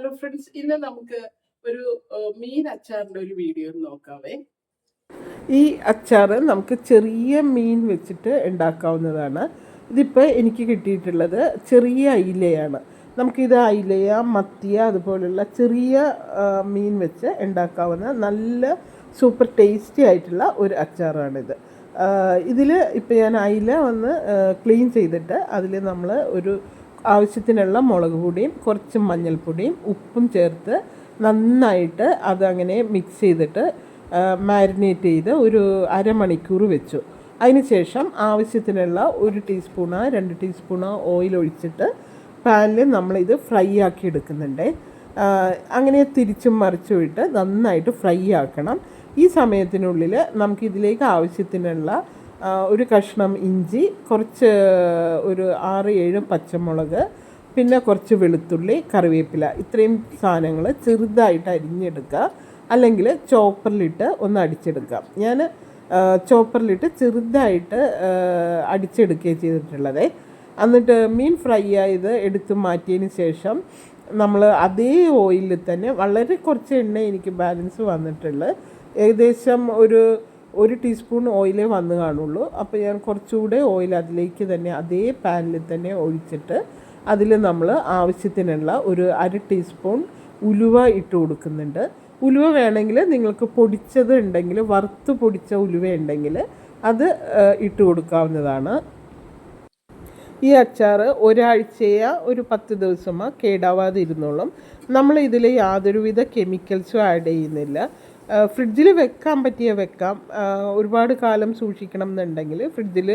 Hello friends ഇന്ന് നമുക്ക് ഒരു മീൻ അച്ചാറിന്റെ ഒരു വീഡിയോ നോക്കാവേ. ഈ അച്ചാർ നമുക്ക് ചെറിയ മീൻ വെച്ചിട്ട് ഉണ്ടാക്കാവുന്നതാണ്. ഇതിപ്പോൾ എനിക്ക് കിട്ടിയിട്ടുള്ളത് ചെറിയ അയിലയാണ്. നമുക്കിത് അയിലയ മത്തിയ അതുപോലുള്ള ചെറിയ മീൻ വെച്ച് ഉണ്ടാക്കാവുന്ന നല്ല സൂപ്പർ ടേസ്റ്റി ആയിട്ടുള്ള ഒരു അച്ചാറാണിത്. ഇതിൽ ഇപ്പോൾ ഞാൻ അയില ഒന്ന് ക്ലീൻ ചെയ്തിട്ട് അതിൽ നമ്മൾ ഒരു ആവശ്യത്തിനുള്ള മുളക് പൊടിയും കുറച്ച് മഞ്ഞൾപ്പൊടിയും ഉപ്പും ചേർത്ത് നന്നായിട്ട് അതങ്ങനെ മിക്സ് ചെയ്തിട്ട് മാരിനേറ്റ് ചെയ്ത് ഒരു അരമണിക്കൂർ വെച്ചു. അതിനുശേഷം ആവശ്യത്തിനുള്ള ഒരു ടീസ്പൂണോ രണ്ട് ടീസ്പൂണോ ഓയിൽ ഒഴിച്ചിട്ട് പാനിൽ നമ്മളിത് ഫ്രൈ ആക്കി എടുക്കുന്നുണ്ട്. അങ്ങനെ തിരിച്ചും മറിച്ചും ഇട്ട് നന്നായിട്ട് ഫ്രൈ ആക്കണം. ഈ സമയത്തിനുള്ളിൽ നമുക്കിതിലേക്ക് ആവശ്യത്തിനുള്ള ഒരു കഷ്ണം ഇഞ്ചി കുറച്ച് ഒരു ആറ് ഏഴ് പച്ചമുളക് പിന്നെ കുറച്ച് വെളുത്തുള്ളി കറിവേപ്പില. ഇത്രയും സാധനങ്ങൾ ചെറുതായിട്ട് അരിഞ്ഞെടുക്കുക. അല്ലെങ്കിൽ ചോപ്പറിലിട്ട് ഒന്ന് അടിച്ചെടുക്കാം ഞാൻ ചോപ്പറിലിട്ട് ചെറുതായിട്ട് അടിച്ചെടുക്കുകയും ചെയ്തിട്ടുള്ളത്. എന്നിട്ട് മീൻ ഫ്രൈ ആയത് എടുത്ത് മാറ്റിയതിന് ശേഷം നമ്മൾ അതേ ഓയിലിൽ തന്നെ വളരെ കുറച്ച് എണ്ണ എനിക്ക് ബാലൻസ് വന്നിട്ടുള്ളത്. ഏകദേശം ഒരു ഒരു ടീസ്പൂൺ ഓയിലേ വന്ന് കാണുള്ളൂ. അപ്പോൾ ഞാൻ കുറച്ചുകൂടെ ഓയിൽ അതിലേക്ക് തന്നെ അതേ പാനിൽ തന്നെ ഒഴിച്ചിട്ട് അതിൽ നമ്മൾ ആവശ്യത്തിനുള്ള ഒരു അര ടീസ്പൂൺ ഉലുവ ഇട്ട് കൊടുക്കുന്നുണ്ട്. ഉലുവ വേണമെങ്കിൽ നിങ്ങൾക്ക് പൊടിച്ചത് ഉണ്ടെങ്കിൽ വറുത്ത് പൊടിച്ച ഉലുവ ഉണ്ടെങ്കിൽ അത് ഇട്ട് കൊടുക്കാവുന്നതാണ്. ഈ അച്ചാർ ഒരാഴ്ചയോ ഒരു പത്ത് ദിവസമോ കേടാവാതെ ഇരുന്നോളും നമ്മൾ ഇതിൽ യാതൊരുവിധ കെമിക്കൽസും ആഡ് ചെയ്യുന്നില്ല. ഫ്രിഡ്ജിൽ വെക്കാൻ പറ്റിയ വെക്കാം ഒരുപാട് കാലം സൂക്ഷിക്കണം എന്നുണ്ടെങ്കിൽ ഫ്രിഡ്ജിൽ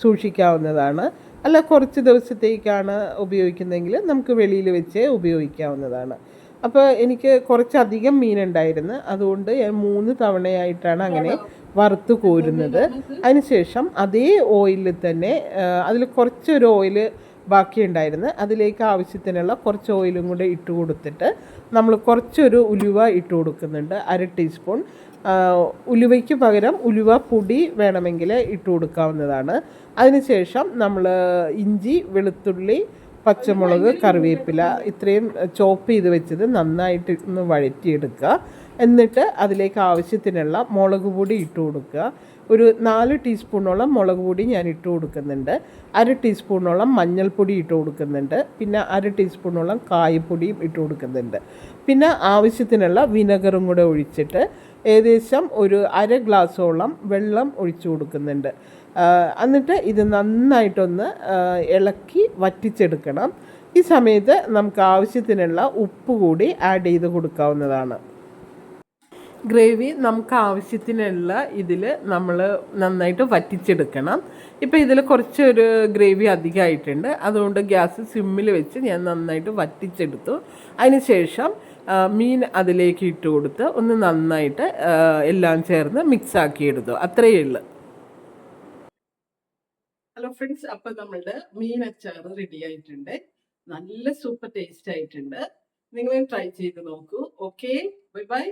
സൂക്ഷിക്കാവുന്നതാണ് അല്ല കുറച്ച് ദിവസത്തേക്കാണ് ഉപയോഗിക്കുന്നതെങ്കിൽ നമുക്ക് വെളിയിൽ വെച്ച് ഉപയോഗിക്കാവുന്നതാണ് അപ്പോൾ എനിക്ക് കുറച്ചധികം മീനുണ്ടായിരുന്നു അതുകൊണ്ട് ഞാൻ മൂന്ന് തവണയായിട്ടാണ് അങ്ങനെ വറുത്ത് കോരുന്നത് അതിനുശേഷം അതേ ഓയിലിൽ തന്നെ അതിൽ കുറച്ചൊരു ഓയിൽ ബാക്കിയുണ്ടായിരുന്നു അതിലേക്ക് ആവശ്യത്തിനുള്ള കുറച്ച് ഓയിലും കൂടെ ഇട്ട് കൊടുത്തിട്ട് നമ്മൾ കുറച്ചൊരു ഉലുവ ഇട്ട് കൊടുക്കുന്നുണ്ട്. അര ടീസ്പൂൺ ഉലുവയ്ക്ക് പകരം ഉലുവ പൊടി വേണമെങ്കിൽ ഇട്ട് കൊടുക്കാവുന്നതാണ്. അതിനുശേഷം നമ്മൾ ഇഞ്ചി വെളുത്തുള്ളി പച്ചമുളക് കറിവേപ്പില ഇത്രയും ചോപ്പ് ചെയ്ത് വെച്ചത് നന്നായിട്ട് ഒന്ന് വഴറ്റിയെടുക്കുക. എന്നിട്ട് അതിലേക്ക് ആവശ്യത്തിനുള്ള മുളക് പൊടി ഇട്ട് കൊടുക്കുക. ഒരു നാല് ടീസ്പൂണോളം മുളക് പൊടി ഞാൻ ഇട്ട് കൊടുക്കുന്നുണ്ട്. അര ടീസ്പൂണോളം മഞ്ഞൾപ്പൊടി ഇട്ട് കൊടുക്കുന്നുണ്ട്. പിന്നെ അര ടീസ്പൂണോളം കായപ്പൊടിയും ഇട്ട് കൊടുക്കുന്നുണ്ട്. പിന്നെ ആവശ്യത്തിനുള്ള വിനഗറും കൂടെ ഒഴിച്ചിട്ട് ഏകദേശം ഒരു അര ഗ്ലാസ്സോളം വെള്ളം ഒഴിച്ചു കൊടുക്കുന്നുണ്ട്. എന്നിട്ട് ഇത് നന്നായിട്ടൊന്ന് ഇളക്കി വറ്റിച്ചെടുക്കണം. ഈ സമയത്ത് നമുക്ക് ആവശ്യത്തിനുള്ള ഉപ്പ് കൂടി ആഡ് ചെയ്ത് കൊടുക്കാവുന്നതാണ്. ഗ്രേവി നമുക്ക് ആവശ്യത്തിനുള്ള ഇതിൽ നമ്മൾ നന്നായിട്ട് വറ്റിച്ചെടുക്കണം. ഇപ്പോൾ ഇതിൽ കുറച്ചൊരു ഗ്രേവി അധികമായിട്ടുണ്ട് അതുകൊണ്ട് ഗ്യാസ് സിമ്മിൽ വെച്ച് ഞാൻ നന്നായിട്ട് വറ്റിച്ചെടുത്തു. അതിനുശേഷം മീൻ അതിലേക്ക് ഇട്ട് കൊടുത്ത് ഒന്ന് നന്നായിട്ട് എല്ലാം ചേർന്ന് മിക്സ് ആക്കിയെടുത്തു അത്രയേ ഉള്ളൂ. ഹലോ ഫ്രണ്ട്സ് അപ്പം നമ്മളുടെ മീൻ അച്ചാർ റെഡി ആയിട്ടുണ്ട്. നല്ല സൂപ്പർ ടേസ്റ്റ് ആയിട്ടുണ്ട്. നിങ്ങളും ട്രൈ ചെയ്ത് നോക്കൂ. Okay bye bye